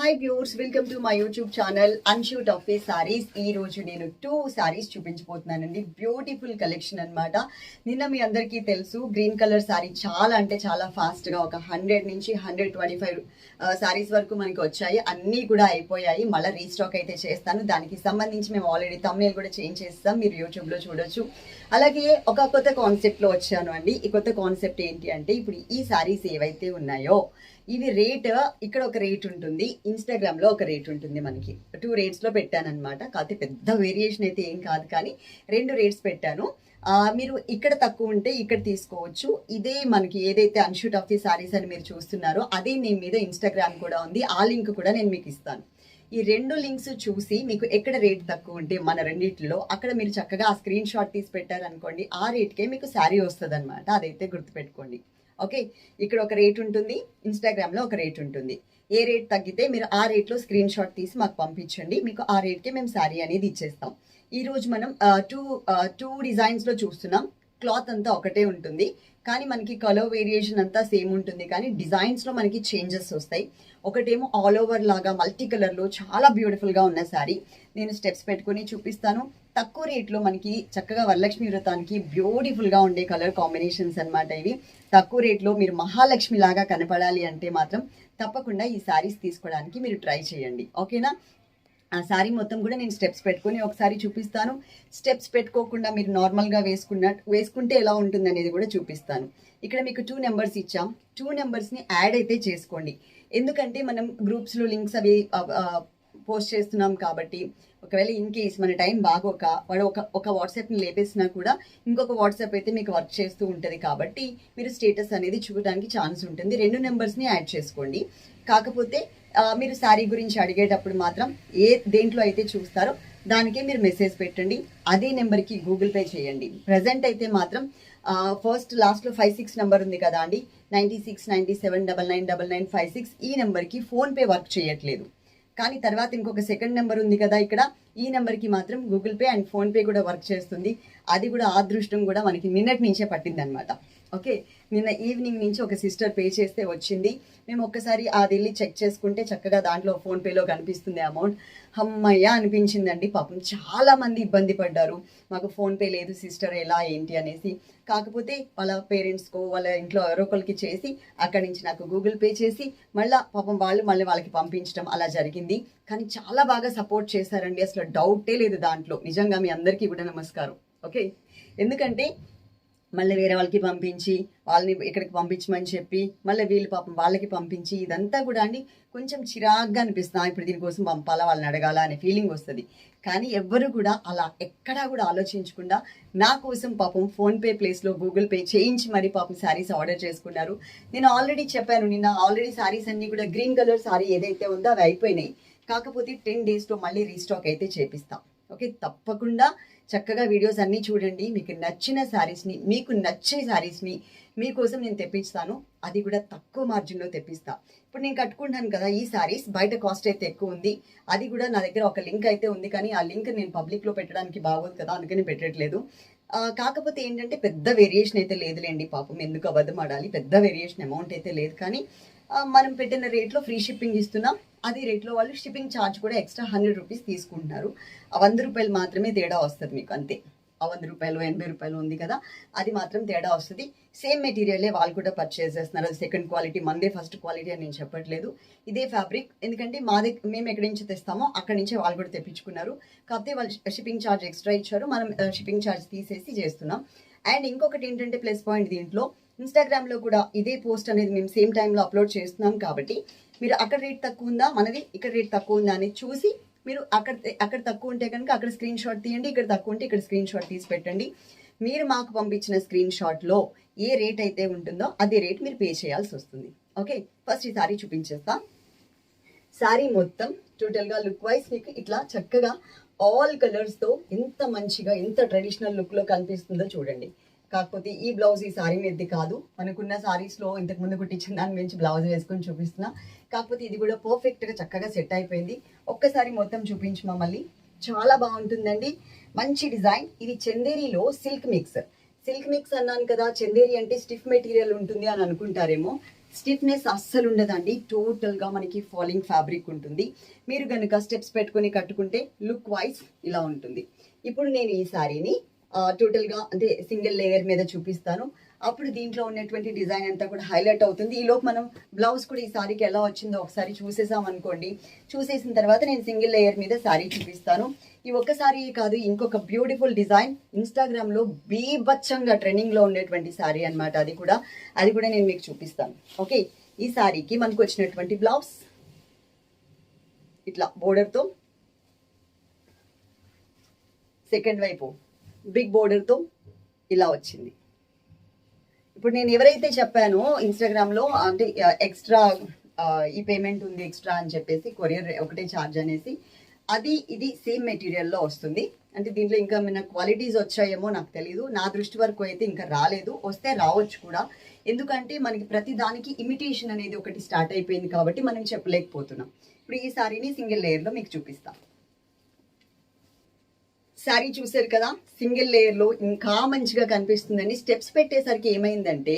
Hi viewers welcome to my YouTube channel అన్షూట్ office saris ఈ రోజు నేను టూ సారీస్ చూపించబోతున్నానండి. బ్యూటిఫుల్ కలెక్షన్ అన్నమాట. నిన్న మీ అందరికీ తెలుసు గ్రీన్ కలర్ సారీ చాలా అంటే చాలా ఫాస్ట్గా ఒక హండ్రెడ్ నుంచి హండ్రెడ్ ట్వంటీ ఫైవ్ సారీస్ వరకు మనకి వచ్చాయి. అన్నీ కూడా అయిపోయాయి. మళ్ళీ రీస్టాక్ అయితే చేస్తాను. దానికి సంబంధించి మేము ఆల్రెడీ తమ్నేల్ కూడా చేంజ్ చేస్తాం. మీరు యూట్యూబ్లో చూడొచ్చు. అలాగే ఒక కొత్త కాన్సెప్ట్లో వచ్చాను అండి. ఈ కొత్త కాన్సెప్ట్ ఏంటి అంటే ఇప్పుడు ఈ సారీస్ ఏవైతే ఉన్నాయో ఇవి రేట్ ఇక్కడ ఒక రేట్ ఉంటుంది. ఇన్స్టాగ్రామ్లో ఒక రేట్ ఉంటుంది మనకి. టూ రేట్స్లో పెట్టానమాట కాకపోతే పెద్ద వేరియేషన్ అయితే ఏం కాదు కానీ రెండు రేట్స్ పెట్టాను. మీరు ఇక్కడ తక్కువ ఉంటే ఇక్కడ తీసుకోవచ్చు. ఇదే మనకి ఏదైతే అన్షూట్ ఆఫ్ ది సారీస్ అని మీరు చూస్తున్నారో అదే నేమ్ మీద ఇన్స్టాగ్రామ్ కూడా ఉంది. ఆ లింక్ కూడా నేను మీకు ఇస్తాను. ఈ రెండు లింక్స్ చూసి మీకు ఎక్కడ రేట్ తక్కువ ఉంటే మన రెండిట్లో అక్కడ మీరు చక్కగా ఆ స్క్రీన్ షాట్ తీసి పెట్టారనుకోండి ఆ రేట్కే మీకు శారీ వస్తుంది అనమాట అదైతే గుర్తుపెట్టుకోండి. ఓకే? ఇక్కడ ఒక రేట్ ఉంటుంది ఇన్స్టాగ్రామ్లో ఒక రేట్ ఉంటుంది. ఏ రేట్ తగ్గితే మీరు ఆ రేట్లో స్క్రీన్ షాట్ తీసి మాకు పంపించండి మీకు ఆ రేట్కే మేము శారీ అనేది ఇచ్చేస్తాం. ఈరోజు మనం టూ టూ డిజైన్స్లో చూస్తున్నాం. క్లాత్ అంతా ఒకటే ఉంటుంది. కానీ మనకి కలర్ వేరియేషన్ అంతా సేమ్ ఉంటుంది. కానీ డిజైన్స్లో మనకి చేంజెస్ వస్తాయి. ఒకటేమో ఆల్ ఓవర్ లాగా మల్టీ కలర్లో చాలా బ్యూటిఫుల్గా ఉన్న శారీ. నేను స్టెప్స్ పెట్టుకొని చూపిస్తాను. తక్కువ రేట్లో మనకి చక్కగా వరలక్ష్మి వ్రతానికి బ్యూటిఫుల్గా ఉండే కలర్ కాంబినేషన్స్ అనమాట ఇవి. తక్కువ రేట్లో మీరు మహాలక్ష్మి లాగా కనపడాలి అంటే మాత్రం తప్పకుండా ఈ శారీస్ తీసుకోవడానికి మీరు ట్రై చేయండి. ఓకేనా? ఆ శారీ మొత్తం కూడా నేను స్టెప్స్ పెట్టుకొని ఒకసారి చూపిస్తాను. స్టెప్స్ పెట్టుకోకుండా మీరు నార్మల్గా వేసుకున్న వేసుకుంటే ఎలా ఉంటుంది అనేది కూడా చూపిస్తాను. ఇక్కడ మీకు టూ నెంబర్స్ ఇచ్చాం. టూ నెంబర్స్ని యాడ్ అయితే చేసుకోండి. ఎందుకంటే మనం గ్రూప్స్లో లింక్స్ అవి పోస్ట్ చేస్తున్నాం కాబట్టి ఒకవేళ ఇన్ కేస్ మన టైం బాగోక వాడు ఒక ఒక వాట్సాప్ని లేపేసినా కూడా ఇంకొక వాట్సాప్ అయితే మీకు వర్క్ చేస్తూ ఉంటుంది కాబట్టి మీరు స్టేటస్ అనేది చూడడానికి ఛాన్స్ ఉంటుంది. రెండు నెంబర్స్ని యాడ్ చేసుకోండి. కాకపోతే మీరు శారీ గురించి అడిగేటప్పుడు మాత్రం ఏ దేంట్లో అయితే చూస్తారో దానికే మీరు మెసేజ్ పెట్టండి. అదే నెంబర్కి గూగుల్ పే చేయండి. ప్రజెంట్ అయితే మాత్రం ఫస్ట్ లాస్ట్లో ఫైవ్ సిక్స్ నెంబర్ ఉంది కదా అండి. Ninety six ninety seven double nine double nine five six ఈ నెంబర్కి ఫోన్పే వర్క్ చేయట్లేదు. కానీ తర్వాత ఇంకొక సెకండ్ నెంబర్ ఉంది కదా ఇక్కడ. ఈ నెంబర్కి మాత్రం గూగుల్ పే అండ్ ఫోన్పే కూడా వర్క్ చేస్తుంది. అది కూడా ఆ అదృష్టం కూడా మనకి నిన్నటి నుంచే పట్టిందనమాట ఓకే నిన్న ఈవినింగ్ నుంచి ఒక సిస్టర్ పే చేస్తే వచ్చింది. మేము ఒక్కసారి అది వెళ్ళి చెక్ చేసుకుంటే చక్కగా దాంట్లో ఫోన్పేలో కనిపిస్తుంది అమౌంట్. అమ్మయ్య అనిపించిందండి పాపం చాలా మంది ఇబ్బంది పడ్డారు. మాకు ఫోన్పే లేదు సిస్టర్ ఎలా ఏంటి అనేసి. కాకపోతే వాళ్ళ పేరెంట్స్కో వాళ్ళ ఇంట్లో ఎవరో ఒకరికి చేసి అక్కడి నుంచి నాకు గూగుల్ పే చేసి మళ్ళీ పాపం వాళ్ళు మళ్ళీ వాళ్ళకి పంపించడం అలా జరిగింది. కానీ చాలా బాగా సపోర్ట్ చేశారండి. అసలు డౌటే లేదు దాంట్లో. నిజంగా మీ అందరికీ కూడా నమస్కారం. ఓకే ఎందుకంటే మళ్ళీ వేరే వాళ్ళకి పంపించి వాళ్ళని ఇక్కడికి పంపించమని చెప్పి మళ్ళీ వీళ్ళు పాపం వాళ్ళకి పంపించి ఇదంతా కూడా అండి కొంచెం చిరాగ్గా అనిపిస్తుంది. ఇప్పుడు దీనికోసం పంపాలా? వాళ్ళని అడగాల? అనే ఫీలింగ్ వస్తుంది. కానీ ఎవ్వరు కూడా అలా ఎక్కడా కూడా ఆలోచించకుండా నా కోసం పాపం ఫోన్పే ప్లేస్లో గూగుల్ పే చేయించి మరి పాపం శారీస్ ఆర్డర్ చేసుకున్నారు. నేను ఆల్రెడీ చెప్పాను నిన్న ఆల్రెడీ శారీస్ అన్నీ కూడా గ్రీన్ కలర్ శారీ ఏదైతే ఉందో అవి అయిపోయినాయి. కాకపోతే టెన్ డేస్లో మళ్ళీ రీస్టాక్ అయితే చేపిస్తాం. ఓకే తప్పకుండా చక్కగా వీడియోస్ అన్నీ చూడండి. మీకు నచ్చిన శారీస్ని మీకు నచ్చే శారీస్ని మీకోసం నేను తెప్పిస్తాను. అది కూడా తక్కువ మార్జిన్లో తెప్పిస్తా. ఇప్పుడు నేను కట్టుకుంటాను కదా ఈ శారీస్ బయట కాస్ట్ అయితే ఎక్కువ ఉంది. అది కూడా నా దగ్గర ఒక లింక్ అయితే ఉంది కానీ ఆ లింక్ నేను పబ్లిక్లో పెట్టడానికి బాగోదు కదా అందుకని పెట్టట్లేదు. కాకపోతే ఏంటంటే పెద్ద వేరియేషన్ అయితే లేదులేండి పాపం. ఎందుకు అబద్ధం ఆడాలి? పెద్ద వేరియేషన్ అమౌంట్ అయితే లేదు కానీ మనం పెట్టిన రేట్లో ఫ్రీ షిప్పింగ్ ఇస్తున్నాం. అదే రేట్లో వాళ్ళు షిప్పింగ్ ఛార్జ్ కూడా ఎక్స్ట్రా హండ్రెడ్ రూపీస్ తీసుకుంటున్నారు. ఆ వంద రూపాయలు మాత్రమే తేడా వస్తుంది మీకు అంతే. ఆ వంద రూపాయలు ఎనభై రూపాయలు ఉంది కదా అది మాత్రం తేడా వస్తుంది. సేమ్ మెటీరియలే వాళ్ళు కూడా పర్చేస్ చేస్తున్నారు. అది సెకండ్ క్వాలిటీ మందే ఫస్ట్ క్వాలిటీ అని నేను చెప్పట్లేదు. ఇదే ఫ్యాబ్రిక్ ఎందుకంటే మా దగ్గర మేము ఎక్కడి నుంచి తెస్తామో అక్కడి నుంచే వాళ్ళు కూడా తెప్పించుకున్నారు. కాకపోతే వాళ్ళు షిప్పింగ్ ఛార్జ్ ఎక్స్ట్రా ఇచ్చారు. మనం షిప్పింగ్ ఛార్జ్ తీసేసి చేస్తున్నాం. అండ్ ఇంకొకటి ఏంటంటే ప్లస్ పాయింట్ దీంట్లో ఇన్స్టాగ్రామ్లో కూడా ఇదే పోస్ట్ అనేది మేము సేమ్ టైంలో అప్లోడ్ చేస్తున్నాం కాబట్టి మీరు అక్కడ రేట్ తక్కువ ఉందా? మనది ఇక్కడ రేట్ తక్కువ ఉందా అని చూసి మీరు అక్కడ అక్కడ తక్కువ ఉంటే కనుక అక్కడ స్క్రీన్ షాట్ తీయండి ఇక్కడ తక్కువ ఉంటే ఇక్కడ స్క్రీన్ షాట్ తీసి పెట్టండి. మీరు మాకు పంపించిన స్క్రీన్ షాట్లో ఏ రేట్ అయితే ఉంటుందో అదే రేట్ మీరు పే చేయాల్సి వస్తుంది. ఓకే ఫస్ట్ ఈ సారీ చూపించేస్తా. శారీ మొత్తం టోటల్గా లుక్ వైజ్ మీకు ఇట్లా చక్కగా ఆల్ కలర్స్తో ఎంత మంచిగా ఎంత ట్రెడిషనల్ లుక్లో కనిపిస్తుందో చూడండి. కాకపోతే ఈ బ్లౌజ్ ఈ సారీ మీదది కాదు. మనకున్న సారీస్లో ఇంతకు ముందు కుట్టించిన దాని నుంచి బ్లౌజ్ వేసుకొని చూపిస్తున్నా. కాకపోతే ఇది కూడా పర్ఫెక్ట్గా చక్కగా సెట్ అయిపోయింది. ఒక్కసారి మొత్తం చూపించు మమ్మల్ని చాలా బాగుంటుందండి. మంచి డిజైన్. ఇది చందేరిలో సిల్క్ మిక్స్ సిల్క్ మిక్స్ అన్నాను కదా చందేరి అంటే స్టిఫ్ మెటీరియల్ ఉంటుంది అని అనుకుంటారేమో. స్టిఫ్నెస్ అస్సలు ఉండదండి. టోటల్గా మనకి ఫాలింగ్ ఫ్యాబ్రిక్ ఉంటుంది. మీరు కనుక స్టెప్స్ పెట్టుకొని కట్టుకుంటే లుక్ వైజ్ ఇలా ఉంటుంది. ఇప్పుడు నేను ఈ శారీని టోటల్గా అంటే సింగిల్ లేయర్ మీద చూపిస్తాను. అప్పుడు దీంట్లో ఉన్నటువంటి డిజైన్ అంతా కూడా హైలైట్ అవుతుంది. ఈలోపు మనం బ్లౌజ్ కూడా ఈ సారీకి ఎలా వచ్చిందో ఒకసారి చూసేసాం అనుకోండి. చూసేసిన తర్వాత నేను సింగిల్ లేయర్ మీద శారీ చూపిస్తాను. ఈ ఒక్క సారీ కాదు ఇంకొక బ్యూటిఫుల్ డిజైన్ ఇన్స్టాగ్రామ్లో బీభత్సంగా ట్రెండింగ్లో ఉండేటువంటి శారీ అన్నమాట అది కూడా. అది కూడా నేను మీకు చూపిస్తాను. ఓకే ఈ శారీకి మనకు వచ్చినటువంటి బ్లౌజ్ ఇట్లా బోర్డర్తో సెకండ్ వైపు. బిగ్ బోర్డర్తో ఇలా వచ్చింది. ఇప్పుడు నేను ఎవరైతే చెప్పానో ఇన్స్టాగ్రామ్లో అంటే ఎక్స్ట్రా ఈ పేమెంట్ ఉంది ఎక్స్ట్రా అని చెప్పేసి కొరియర్ ఒకటే ఛార్జ్ అనేసి అది ఇది సేమ్ మెటీరియల్లో వస్తుంది. అంటే దీంట్లో ఇంకా మన క్వాలిటీస్ వచ్చాయేమో నాకు తెలియదు నా దృష్టి వరకు అయితే ఇంకా రాలేదు. వస్తే రావచ్చు కూడా. ఎందుకంటే మనకి ప్రతి దానికి ఇమిటేషన్ అనేది ఒకటి స్టార్ట్ అయిపోయింది కాబట్టి మనం చెప్పలేకపోతున్నాం. ఇప్పుడు ఈ సారీని సింగిల్ లేయర్లో మీకు చూపిస్తాం. శారీ చూసారు కదా సింగిల్ లేయర్లో ఇంకా మంచిగా కనిపిస్తుందండి. స్టెప్స్ పెట్టేసరికి ఏమైందంటే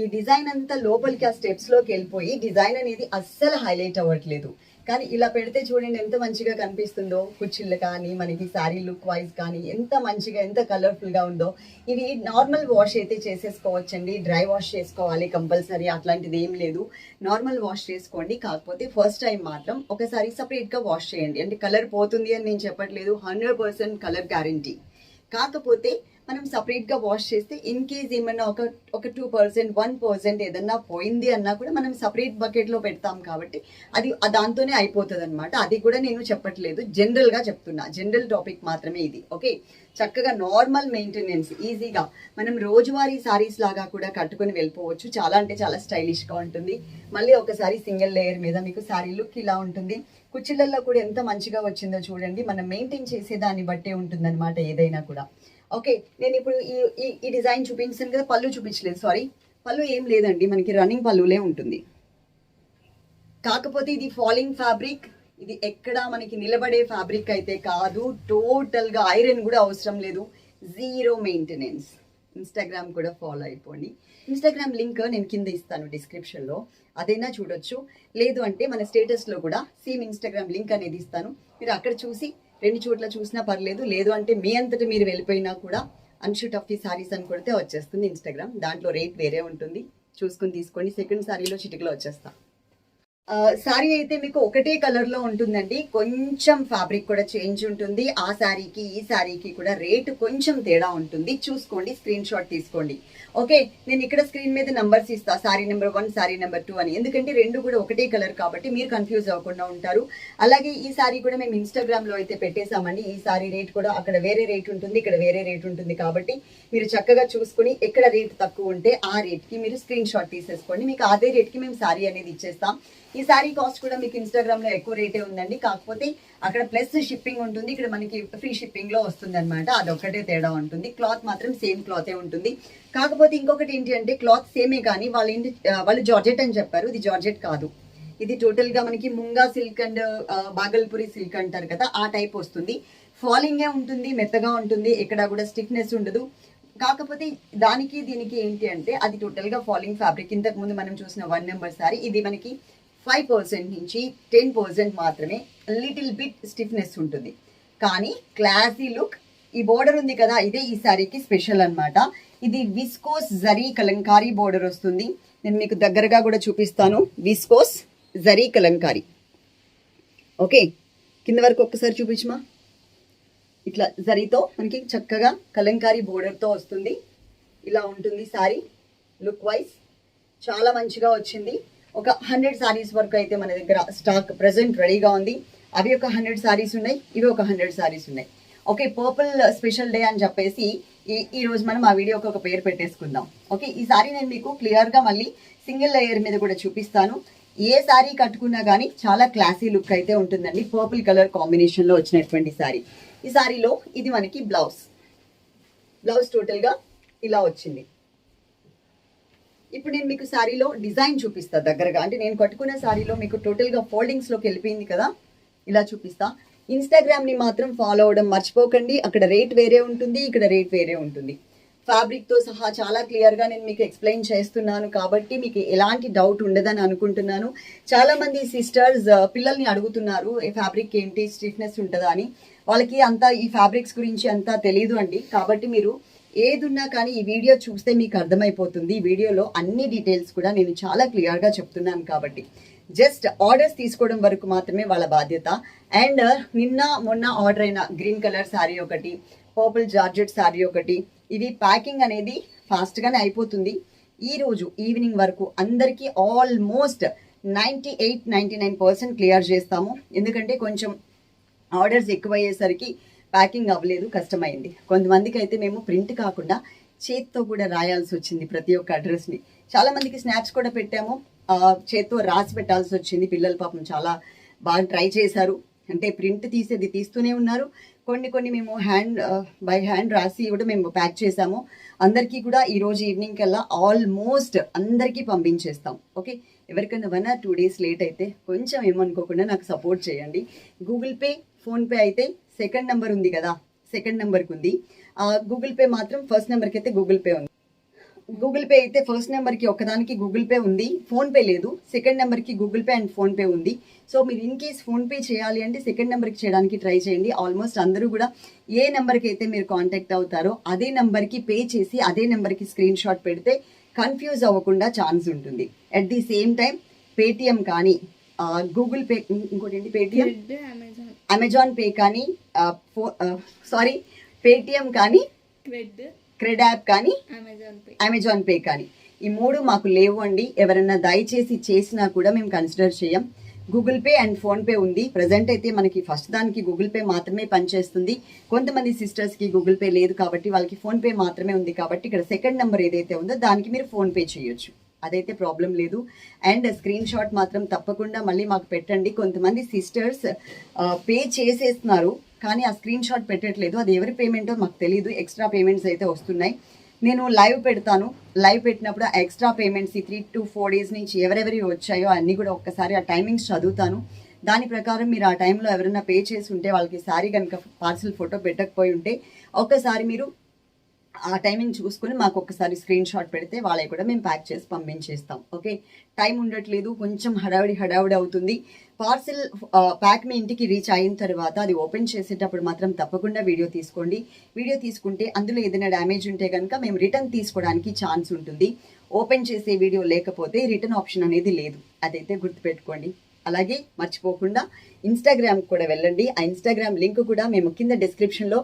ఈ డిజైన్ అంతా లోపలికి ఆ స్టెప్స్లోకి వెళ్ళిపోయి డిజైన్ అనేది అస్సలు హైలైట్ అవ్వట్లేదు. కానీ ఇలా పెడితే చూడండి ఎంత మంచిగా కనిపిస్తుందో. కుర్చీలు కానీ మనకి శారీ లుక్ వైజ్ కానీ ఎంత మంచిగా ఎంత కలర్ఫుల్గా ఉందో. ఇవి నార్మల్ వాష్ అయితే చేసేసుకోవచ్చండి. డ్రై వాష్ చేసుకోవాలి కంపల్సరీ అట్లాంటిది ఏం లేదు. నార్మల్ వాష్ చేసుకోండి. కాకపోతే ఫస్ట్ టైం మాత్రం ఒకసారి సపరేట్గా వాష్ చేయండి. అంటే కలర్ పోతుంది అని నేను చెప్పట్లేదు. హండ్రెడ్ పర్సెంట్ కలర్ గ్యారంటీ కాకపోతే మనం సపరేట్గా వాష్ చేస్తే ఇన్ కేస్ ఏమన్నా ఒక ఒక టూ పర్సెంట్ వన్ పర్సెంట్ ఏదన్నా పోయింది అన్నా కూడా మనం సపరేట్ బకెట్లో పెడతాం కాబట్టి అది దాంతోనే అయిపోతుంది అనమాట అది కూడా నేను చెప్పట్లేదు. జనరల్గా చెప్తున్నా. జనరల్ టాపిక్ మాత్రమే ఇది. ఓకే చక్కగా నార్మల్ మెయింటెనెన్స్ ఈజీగా మనం రోజువారీ సారీస్ లాగా కూడా కట్టుకొని వెళ్ళిపోవచ్చు. చాలా అంటే చాలా స్టైలిష్గా ఉంటుంది. మళ్ళీ ఒకసారి సింగిల్ లేయర్ మీద మీకు సారీ లుక్ ఇలా ఉంటుంది. కుచ్చిళ్ళల్లో కూడా ఎంత మంచిగా వచ్చిందో చూడండి. మనం మెయింటైన్ చేసే దాన్ని బట్టే ఉంటుందన్నమాట ఏదైనా కూడా. ఓకే నేను ఇప్పుడు ఈ ఈ- ఈ డిజైన్ చూపించాను కదా పళ్ళు చూపించలేదు సారీ పళ్ళు ఏం లేదండి మనకి రన్నింగ్ పళ్ళులే ఉంటుంది. కాకపోతే ఇది ఫాలింగ్ ఫ్యాబ్రిక్ ఇది ఎక్కడ మనకి నిలబడే ఫ్యాబ్రిక్ అయితే కాదు టోటల్గా ఐరన్ కూడా అవసరం లేదు జీరో మెయింటెనెన్స్ ఇన్స్టాగ్రామ్ కూడా ఫాలో అయిపోండి. ఇన్స్టాగ్రామ్ లింక్ నేను కింద ఇస్తాను డిస్క్రిప్షన్లో అదైనా చూడొచ్చు. లేదు అంటే మన స్టేటస్లో కూడా సేమ్ ఇన్స్టాగ్రామ్ లింక్ అనేది ఇస్తాను. మీరు అక్కడ చూసి రెండు చోట్ల చూసినా పర్లేదు. లేదు అంటే మీ అంతటి మీరు వెళ్ళిపోయినా కూడా అన్షూట్ ఆఫ్ సారీస్ అని కొడితే వచ్చేస్తుంది ఇన్స్టాగ్రామ్ దాంట్లో రేట్ వేరే ఉంటుంది. చూసుకుని తీసుకోండి. సెకండ్ సారీలో చిటికలో వచ్చేస్తాను శారీ అయితే మీకు ఒకటే కలర్లో ఉంటుందండి. కొంచెం ఫ్యాబ్రిక్ కూడా చేంజ్ ఉంటుంది. ఆ శారీకి ఈ శారీకి కూడా రేటు కొంచెం తేడా ఉంటుంది. చూసుకోండి స్క్రీన్ షాట్ తీసుకోండి. ఓకే నేను ఇక్కడ స్క్రీన్ మీద నంబర్స్ ఇస్తా. Sari number one sari number two అని. ఎందుకంటే రెండు కూడా ఒకటే కలర్ కాబట్టి మీరు కన్ఫ్యూజ్ అవ్వకుండా ఉంటారు. అలాగే ఈ శారీ కూడా మేము ఇన్స్టాగ్రామ్లో అయితే పెట్టేశామండి. ఈ శారీ రేట్ కూడా అక్కడ వేరే రేట్ ఉంటుంది ఇక్కడ వేరే రేట్ ఉంటుంది కాబట్టి మీరు చక్కగా చూసుకుని ఎక్కడ రేట్ తక్కువ ఉంటే ఆ రేట్కి మీరు స్క్రీన్ షాట్ తీసేసుకోండి. మీకు అదే రేట్కి మేము శారీ అనేది ఇచ్చేస్తాం. ఈ సారీ కాస్ట్ కూడా మీకు ఇన్స్టాగ్రామ్లో ఎక్కువ రేటే ఉందండి. కాకపోతే అక్కడ ప్లస్ షిప్పింగ్ ఉంటుంది. ఇక్కడ మనకి ఫ్రీ షిప్పింగ్లో వస్తుంది అనమాట అదొక్కటే తేడా ఉంటుంది. క్లాత్ మాత్రం సేమ్ క్లాతే ఉంటుంది. కాకపోతే ఇంకొకటి ఏంటి అంటే క్లాత్ సేమే కానీ వాళ్ళు ఏంటి వాళ్ళు జార్జెట్ అని చెప్పారు. ఇది జార్జెట్ కాదు. ఇది టోటల్గా మనకి Munga silk and Bhagalpuri silk అంటారు కదా ఆ టైప్ వస్తుంది. ఫాలింగ్ ఏ ఉంటుంది మెత్తగా ఉంటుంది. ఎక్కడ కూడా స్టిక్నెస్ ఉండదు. కాకపోతే దానికి దీనికి ఏంటి అంటే అది టోటల్గా ఫాలింగ్ ఫ్యాబ్రిక్ ఇంతకుముందు మనం చూసిన వన్ నెంబర్ సారీ ఇది మనకి ఫైవ్ పర్సెంట్ నుంచి టెన్ పర్సెంట్ మాత్రమే లిటిల్ బిట్ స్టిఫ్నెస్ ఉంటుంది. కానీ క్లాసీ లుక్ ఈ బోర్డర్ ఉంది కదా ఇదే ఈ శారీకి స్పెషల్ అనమాట ఇది విస్కోస్ జరీ కలంకారీ బోర్డర్ వస్తుంది. నేను మీకు దగ్గరగా కూడా చూపిస్తాను. విస్కోస్ జరీ కలంకారీ ఓకే కింద వరకు ఒక్కసారి చూపించమా? ఇట్లా జరీతో మనకి చక్కగా కలంకారీ బోర్డర్తో వస్తుంది. ఇలా ఉంటుంది సారీ. లుక్ వైజ్ చాలా మంచిగా వచ్చింది. ఒక హండ్రెడ్ శారీస్ వరకు అయితే మన దగ్గర స్టాక్ ప్రజెంట్ రెడీగా ఉంది. అవి ఒక హండ్రెడ్ శారీస్ ఉన్నాయి ఇవి ఒక హండ్రెడ్ శారీస్ ఉన్నాయి. ఓకే పర్పుల్ స్పెషల్ డే అని చెప్పేసి ఈ ఈ రోజు మనం ఆ వీడియోకి ఒక పేరు పెట్టేసుకుందాం. ఓకే ఈ సారీ నేను మీకు క్లియర్గా మళ్ళీ సింగిల్ లేయర్ మీద కూడా చూపిస్తాను. ఏ సారీ కట్టుకున్నా కానీ చాలా క్లాసీ లుక్ అయితే ఉంటుందండి. పర్పుల్ కలర్ కాంబినేషన్లో వచ్చినటువంటి సారీ ఈ సారీలో ఇది మనకి బ్లౌజ్ బ్లౌజ్ టోటల్గా ఇలా వచ్చింది. ఇప్పుడు నేను మీకు శారీలో డిజైన్ చూపిస్తా దగ్గరగా. అంటే నేను కట్టుకున్న శారీలో మీకు టోటల్గా ఫోల్డింగ్స్లోకి వెళ్ళిపోయింది కదా? ఇలా చూపిస్తా. ఇన్స్టాగ్రామ్ని మాత్రం ఫాలో అవ్వడం మర్చిపోకండి. అక్కడ రేట్ వేరే ఉంటుంది ఇక్కడ రేట్ వేరే ఉంటుంది. ఫ్యాబ్రిక్తో సహా చాలా క్లియర్గా నేను మీకు ఎక్స్ప్లెయిన్ చేస్తున్నాను కాబట్టి మీకు ఎలాంటి డౌట్ ఉండదని అనుకుంటున్నాను. చాలామంది సిస్టర్స్ uh, పిల్లల్ని అడుగుతున్నారు ఈ ఫ్యాబ్రిక్ ఏంటి? స్టిఫ్నెస్ ఉంటుందా? అని. వాళ్ళకి అంత ఈ ఫ్యాబ్రిక్స్ గురించి అంతా తెలియదు అండి. కాబట్టి మీరు ఏదున్నా కానీ ఈ వీడియో చూస్తే మీకు అర్థమైపోతుంది. ఈ వీడియోలో అన్ని డీటెయిల్స్ కూడా నేను చాలా క్లియర్గా చెప్తున్నాను కాబట్టి. జస్ట్ ఆర్డర్స్ తీసుకోవడం వరకు మాత్రమే వాళ్ళ బాధ్యత. అండ్ నిన్న మొన్న ఆర్డర్ అయిన గ్రీన్ కలర్ శారీ ఒకటి పర్పుల్ జార్జెట్ శారీ ఒకటి ఇది ప్యాకింగ్ అనేది ఫాస్ట్గానే అయిపోతుంది. ఈ రోజు ఈవినింగ్ వరకు అందరికీ almost ninety eight ninety nine percent clear చేస్తాము. ఎందుకంటే కొంచెం ఆర్డర్స్ ఎక్కువయ్యేసరికి ప్యాకింగ్ అవ్వలేదు కష్టమైంది. కొంతమందికి అయితే మేము ప్రింట్ కాకుండా చేత్తో కూడా రాయాల్సి వచ్చింది ప్రతి ఒక్క అడ్రస్ని. చాలామందికి స్నాప్స్ కూడా పెట్టాము. చేత్తో రాసి పెట్టాల్సి వచ్చింది. పిల్లల పాపం చాలా బాగా ట్రై చేశారు. అంటే ప్రింట్ తీసేది తీస్తూనే ఉన్నారు. కొన్ని కొన్ని మేము హ్యాండ్ బై హ్యాండ్ రాసి కూడా మేము ప్యాక్ చేసాము అందరికీ కూడా ఈరోజు ఈవినింగ్ కల్లా ఆల్మోస్ట్ అందరికీ పంపించేస్తాం. ఓకే? ఎవరికైనా one or two days late అయితే కొంచెం ఏమనుకోకుండా నాకు సపోర్ట్ చేయండి. గూగుల్ పే ఫోన్పే అయితే సెకండ్ నెంబర్ ఉంది కదా సెకండ్ నెంబర్కి ఉంది. గూగుల్ పే మాత్రం ఫస్ట్ నెంబర్కి అయితే గూగుల్ పే ఉంది. గూగుల్ పే అయితే ఫస్ట్ నెంబర్కి ఒకదానికి గూగుల్ పే ఉంది ఫోన్పే లేదు సెకండ్ నెంబర్కి గూగుల్ పే అండ్ ఫోన్పే ఉంది. సో మీరు ఇన్ కేస్ ఫోన్పే చేయాలి అంటే సెకండ్ నెంబర్కి చేయడానికి ట్రై చేయండి. ఆల్మోస్ట్ అందరూ కూడా ఏ నెంబర్కి అయితే మీరు కాంటాక్ట్ అవుతారో అదే నెంబర్కి పే చేసి అదే నెంబర్కి స్క్రీన్ షాట్ పెడితే కన్ఫ్యూజ్ అవ్వకుండా ఛాన్స్ ఉంటుంది. At the same time Paytm కానీ గూగుల్ పే ఇంకోటి పేటిఎం అమెజాన్ పే కానీ సారీ పేటిఎం కానీ రెడ్ క్రెడ్ యాప్ కానీ అమెజాన్ పే కానీ. ఈ మూడు మాకు లేవు అండి ఎవరైనా దయచేసి చేసినా కూడా మేము కన్సిడర్ చేయం. Google Pay and PhonePe ఉంది. ప్రజెంట్ అయితే మనకి ఫస్ట్ దానికి గూగుల్ పే మాత్రమే పనిచేస్తుంది. కొంతమంది సిస్టర్స్కి గూగుల్ పే లేదు కాబట్టి వాళ్ళకి ఫోన్ పే మాత్రమే ఉంది కాబట్టి ఇక్కడ సెకండ్ నెంబర్ ఏదైతే ఉందో దానికి మీరు ఫోన్ పే చేయొచ్చు. అదైతే ప్రాబ్లం లేదు. అండ్ స్క్రీన్ షాట్ మాత్రం తప్పకుండా మళ్ళీ మాకు పెట్టండి. కొంతమంది సిస్టర్స్ పే చేసేస్తున్నారు. కానీ ఆ స్క్రీన్ షాట్ పెట్టట్లేదు. అది ఎవరి పేమెంటో మాకు తెలియదు ఎక్స్ట్రా పేమెంట్స్ అయితే వస్తున్నాయి. నేను లైవ్ పెడతాను. లైవ్ పెట్టినప్పుడు ఆ ఎక్స్ట్రా పేమెంట్స్ ఈ త్రీ టు ఫోర్ డేస్ నుంచి ఎవరెవరి వచ్చాయో అన్నీ కూడా ఒక్కసారి ఆ టైమింగ్స్ చదువుతాను. దాని ప్రకారం మీరు ఆ టైంలో ఎవరైనా పే చేసి ఉంటే వాళ్ళకి సారీ కనుక పార్సిల్ ఫోటో పెట్టకపోయి ఉంటే ఒక్కసారి మీరు ఆ టైమింగ్ చూసుకుని మాకు ఒకసారి స్క్రీన్ షాట్ పెడితే వాళ్ళకి కూడా మేము ప్యాక్ చేసి పంపించేస్తాం. ఓకే? టైం ఉండట్లేదు కొంచెం హడావిడి హడావిడి అవుతుంది. పార్సిల్ ప్యాక్ మీ ఇంటికి రీచ్ అయిన తర్వాత అది ఓపెన్ చేసేటప్పుడు మాత్రం తప్పకుండా వీడియో తీసుకోండి. వీడియో తీసుకుంటే అందులో ఏదైనా డ్యామేజ్ ఉంటే కనుక మేము రిటర్న్ తీసుకోవడానికి ఛాన్స్ ఉంటుంది. ఓపెన్ చేసే వీడియో లేకపోతే రిటర్న్ ఆప్షన్ అనేది లేదు. అదైతే గుర్తుపెట్టుకోండి. అలాగే మర్చిపోకుండా ఇన్స్టాగ్రామ్ కూడా వెళ్ళండి. ఆ ఇన్స్టాగ్రామ్ లింక్ కూడా మేము కింద డిస్క్రిప్షన్లో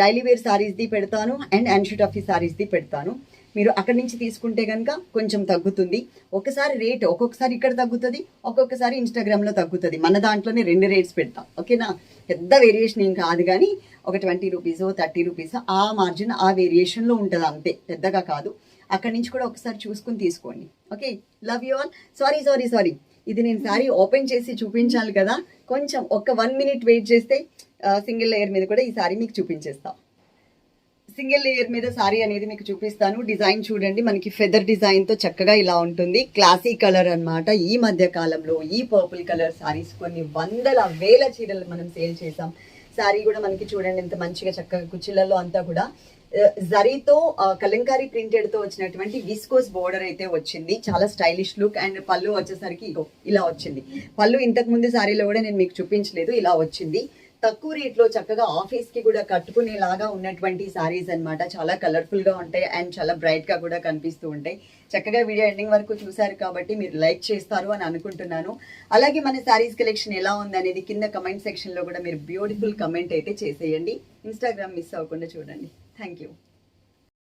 డైలీ వేర్ సారీస్ది పెడతాను అండ్ అన్షూట్ ఆఫీ సారీస్ది పెడతాను. మీరు అక్కడి నుంచి తీసుకుంటే కనుక కొంచెం తగ్గుతుంది. ఒకసారి రేట్ ఒక్కొక్కసారి ఇక్కడ తగ్గుతుంది ఒక్కొక్కసారి ఇన్స్టాగ్రామ్లో తగ్గుతుంది. మన దాంట్లోనే రెండు రేట్స్ పెడతాం. ఓకేనా? పెద్ద వేరియేషన్ ఏం కాదు కానీ ఒక ట్వంటీ రూపీస్ థర్టీ రూపీస్ ఆ మార్జిన్ ఆ వేరియేషన్లో ఉంటుంది అంతే. పెద్దగా కాదు. అక్కడి నుంచి కూడా ఒకసారి చూసుకుని తీసుకోండి. Okay? Love you all sorry sorry sorry ఇది నేను సారీ ఓపెన్ చేసి చూపించాలి కదా. కొంచెం ఒక వన్ మినిట్ వెయిట్ చేస్తే సింగిల్ లేయర్ మీద కూడా ఈ సారీ మీకు చూపించేస్తాం. సింగిల్ లేయర్ మీద సారీ అనేది మీకు చూపిస్తాను. డిజైన్ చూడండి మనకి ఫెదర్ డిజైన్తో చక్కగా ఇలా ఉంటుంది. క్లాసీ కలర్ అన్నమాట. ఈ మధ్య కాలంలో ఈ పర్పుల్ కలర్ సారీస్ కొన్ని వందల వేల చీరలు మనం సేల్ చేసాం సారీ కూడా మనకి చూడండి ఎంత మంచిగా చక్కగా కుచ్చిళ్ళలో అంతా కూడా. జరీతో కలంకారి కలంకారీ ప్రింటెడ్తో వచ్చినటువంటి విస్కోస్ బోర్డర్ అయితే వచ్చింది. చాలా స్టైలిష్ లుక్ అండ్ పళ్ళు వచ్చేసరికి ఇలా వచ్చింది. పళ్ళు ఇంతకు ముందు సారీలో కూడా నేను మీకు చూపించలేదు ఇలా వచ్చింది. తక్కువ రేట్లో చక్కగా ఆఫీస్కి కూడా కట్టుకునేలాగా ఉన్నటువంటి సారీస్ అన్నమాట. చాలా కలర్ఫుల్గా ఉంటాయి అండ్ చాలా బ్రైట్గా కూడా కనిపిస్తూ ఉంటాయి. చక్కగా వీడియో ఎండింగ్ వరకు చూసారు కాబట్టి మీరు లైక్ చేస్తారు అని అనుకుంటున్నాను. అలాగే మన సారీస్ కలెక్షన్ ఎలా ఉంది అనేది కింద కమెంట్ సెక్షన్లో కూడా మీరు బ్యూటిఫుల్ కమెంట్ అయితే చేసేయండి. ఇన్స్టాగ్రామ్ మిస్ అవ్వకుండా చూడండి. Thank you